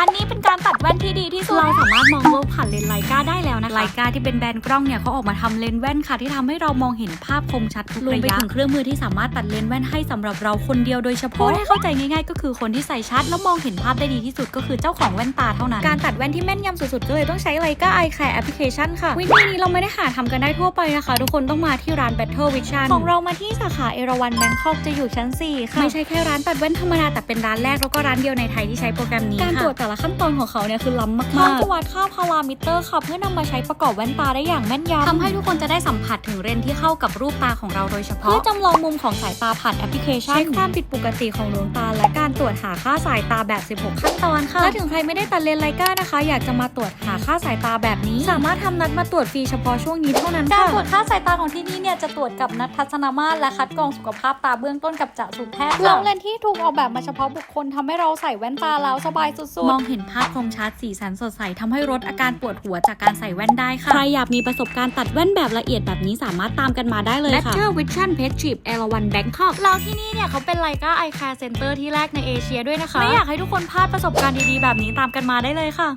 คัญนี่เป็นการตัดแว่นที่ดีที่สุด เราสามารถมองโลกผ่านเลนส์ไลกาได้แล้วนะคะไลกาที่เป็นแบรนด์กล้องเนี่ยเขาออกมาทำเลนส์แว่นค่ะ ที่ทำให้เรามองเห็นภาพคมชัดทุกระยะรวมไปถึงเครื่องมือที่สามารถตัดเลนส์แว่นให้สำหรับเราคนเดียวโดยเฉพาะให้เข้าใจง่าย ๆ ก็คือคนที่ใส่ชัดแล้วมองเห็นภาพได้ดีที่สุดก็คือเจ้าของแว่นตาเท่านั้นการตัดแว่นที่แม่นยำสุดๆก็เลยต้องใช้ไลกาไอแคร์แอปพลิเคชันค่ะวิธีนี้เราไม่ได้หาทำกันได้ทั่วไปนะคะ ทุกคนต้องมาที่ร้าน Battle Vision ของเรามาที่สาขาเอราวันแบงคอกจะอยู่ชั้น 4 ค่ะไม่ใช่แค่ร้านตัดแว่นธรรมดาแต่เป็นร้านแรกแล้วก็ร้านเดียวในไทยที่ใช้โปรแกรมนี้การตรวจแต่ละขั้นตอนของเขาเนี่ยคือล้ำมากๆเขาจะวัดค่าพารามิเตอร์ค่ะเพื่อนำมาใช้ประกอบแว่นตาได้อย่างแม่นยำทำให้ทุกคนจะได้สัมผัสถึงเลนส์ที่เข้ากับรูปตาของเราโดยเฉพาะเพื่อจำลองมุมของสายตาผ่านแอปพลิเคชันเช็คความผิดปกติของดวงตา และการตรวจหาค่าสายตาแบบ 16 ขั้นตอนค่ะและถึงใครไม่ได้ตัดเลนส์ไลกานะคะ อยากจะมาตรวจหาค่าสายตาแบบนี้ สามารถทำนัดมาตรวจฟรีเฉพาะช่วงนี้เท่านั้นค่ะการตรวจค่าสายตาของที่นี่เนี่ยจะตรวจกับนัดทัศนมาตรและคัดกรองสุขภาพตาเบื้องต้นกับจักษุแพทย์ลองเลนส์ที่ถูกออกแบบมาเฉพาะบุคคลทำให้เราใส่แว่นตาแล้วสบายสุดๆมองเห็นภาพคมชัดสีสันสดใสทำให้ลดอาการปวดหัวจากการใส่แว่นได้ค่ะ ใครอยากมีประสบการณ์ตัดแว่นแบบละเอียดแบบนี้สามารถตามกันมาได้เลยค่ะ Lecture Vision Pet Trip เอราวันแบงคอกแล้วที่นี่เนี่ยเขาเป็นไลกาไอแคร์เซ็นเตอร์ที่แรกในเอเชียด้วยนะคะ ไม่อยากให้ทุกคนพลาดประสบการณ์ดีๆแบบนี้ตามกันมาได้เลยค่ะ